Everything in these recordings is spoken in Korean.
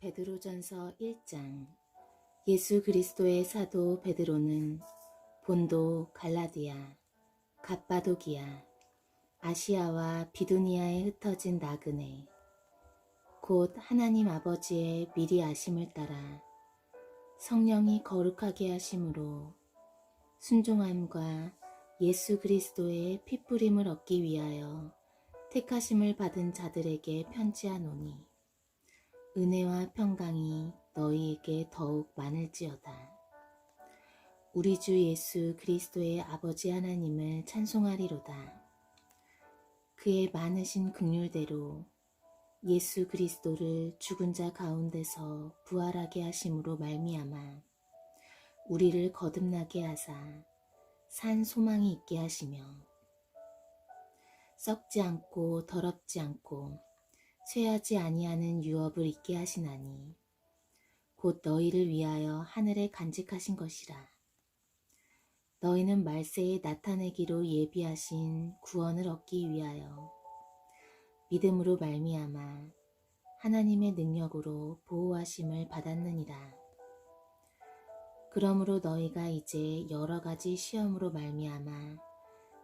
베드로전서 1장. 예수 그리스도의 사도 베드로는 본도 갈라디아, 갑바도기아, 아시아와 비두니아에 흩어진 나그네, 곧 하나님 아버지의 미리 아심을 따라 성령이 거룩하게 하심으로 순종함과 예수 그리스도의 피뿌림을 얻기 위하여 택하심을 받은 자들에게 편지하노니 은혜와 평강이 너희에게 더욱 많을지어다. 우리 주 예수 그리스도의 아버지 하나님을 찬송하리로다. 그의 많으신 긍휼대로 예수 그리스도를 죽은 자 가운데서 부활하게 하심으로 말미암아 우리를 거듭나게 하사 산 소망이 있게 하시며 썩지 않고 더럽지 않고 쇠하지 아니하는 유업을 있게 하시나니 곧 너희를 위하여 하늘에 간직하신 것이라. 너희는 말세에 나타내기로 예비하신 구원을 얻기 위하여 믿음으로 말미암아 하나님의 능력으로 보호하심을 받았느니라. 그러므로 너희가 이제 여러 가지 시험으로 말미암아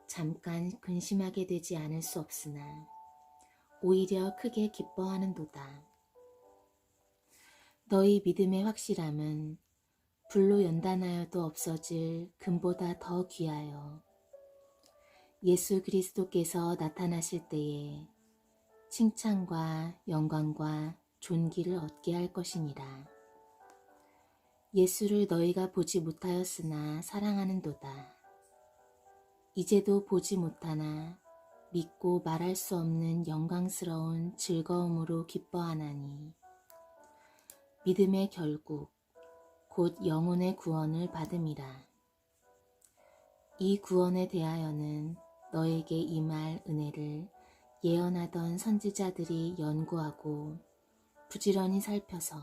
잠깐 근심하게 되지 않을 수 없으나 오히려 크게 기뻐하는도다. 너희 믿음의 확실함은 불로 연단하여도 없어질 금보다 더 귀하여 예수 그리스도께서 나타나실 때에 칭찬과 영광과 존귀를 얻게 할 것이니라. 예수를 너희가 보지 못하였으나 사랑하는도다. 이제도 보지 못하나 믿고 말할 수 없는 영광스러운 즐거움으로 기뻐하나니 믿음의 결국 곧 영혼의 구원을 받음이라. 이 구원에 대하여는 너에게 임할 은혜를 예언하던 선지자들이 연구하고 부지런히 살펴서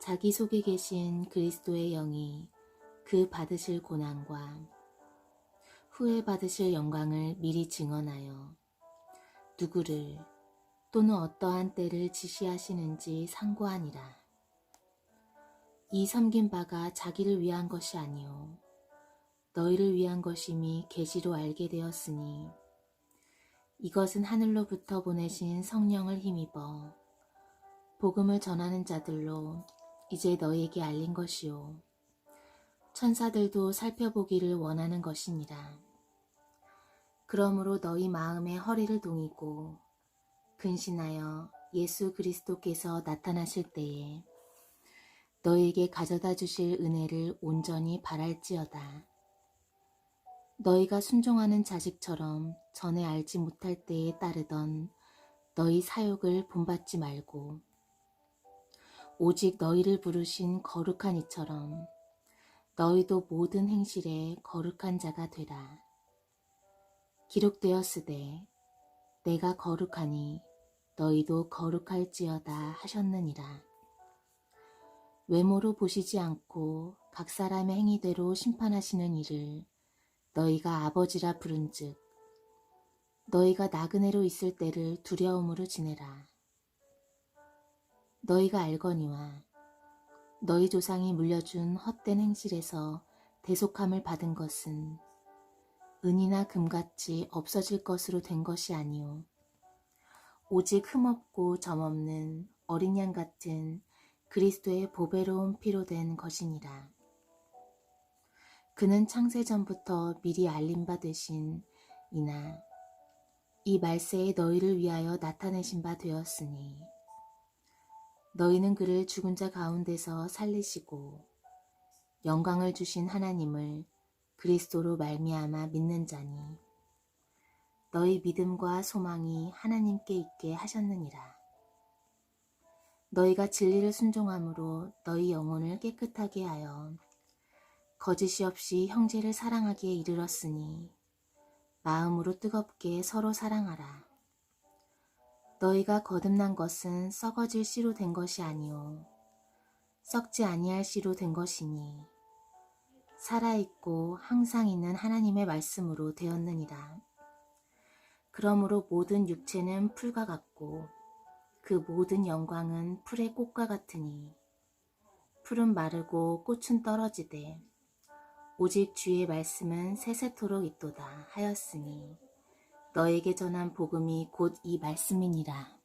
자기 속에 계신 그리스도의 영이 그 받으실 고난과 후에 받으실 영광을 미리 증언하여 누구를 또는 어떠한 때를 지시하시는지 상고하니라. 이 섬긴 바가 자기를 위한 것이 아니요 너희를 위한 것임이 계시로 알게 되었으니 이것은 하늘로부터 보내신 성령을 힘입어 복음을 전하는 자들로 이제 너희에게 알린 것이요 천사들도 살펴보기를 원하는 것이니라. 그러므로 너희 마음의 허리를 동이고 근신하여 예수 그리스도께서 나타나실 때에 너희에게 가져다 주실 은혜를 온전히 바랄지어다. 너희가 순종하는 자식처럼 전에 알지 못할 때에 따르던 너희 사욕을 본받지 말고 오직 너희를 부르신 거룩한 이처럼 너희도 모든 행실에 거룩한 자가 되라. 기록되었으되 내가 거룩하니 너희도 거룩할지어다 하셨느니라. 외모로 보시지 않고 각 사람의 행위대로 심판하시는 이를 너희가 아버지라 부른즉 너희가 나그네로 있을 때를 두려움으로 지내라. 너희가 알거니와 너희 조상이 물려준 헛된 행실에서 대속함을 받은 것은 은이나 금같이 없어질 것으로 된 것이 아니오. 오직 흠없고 점없는 어린 양 같은 그리스도의 보배로운 피로 된 것이니라. 그는 창세전부터 미리 알림 받으신 이나 이 말세에 너희를 위하여 나타내신 바 되었으니 너희는 그를 죽은 자 가운데서 살리시고 영광을 주신 하나님을 그리스도로 말미암아 믿는 자니 너희 믿음과 소망이 하나님께 있게 하셨느니라. 너희가 진리를 순종함으로 너희 영혼을 깨끗하게 하여 거짓이 없이 형제를 사랑하기에 이르렀으니 마음으로 뜨겁게 서로 사랑하라. 너희가 거듭난 것은 썩어질 씨로 된 것이 아니요 썩지 아니할 씨로 된 것이니 살아있고 항상 있는 하나님의 말씀으로 되었느니라. 그러므로 모든 육체는 풀과 같고 그 모든 영광은 풀의 꽃과 같으니 풀은 마르고 꽃은 떨어지되 오직 주의 말씀은 세세토록 있도다 하였으니 너에게 전한 복음이 곧 이 말씀이니라.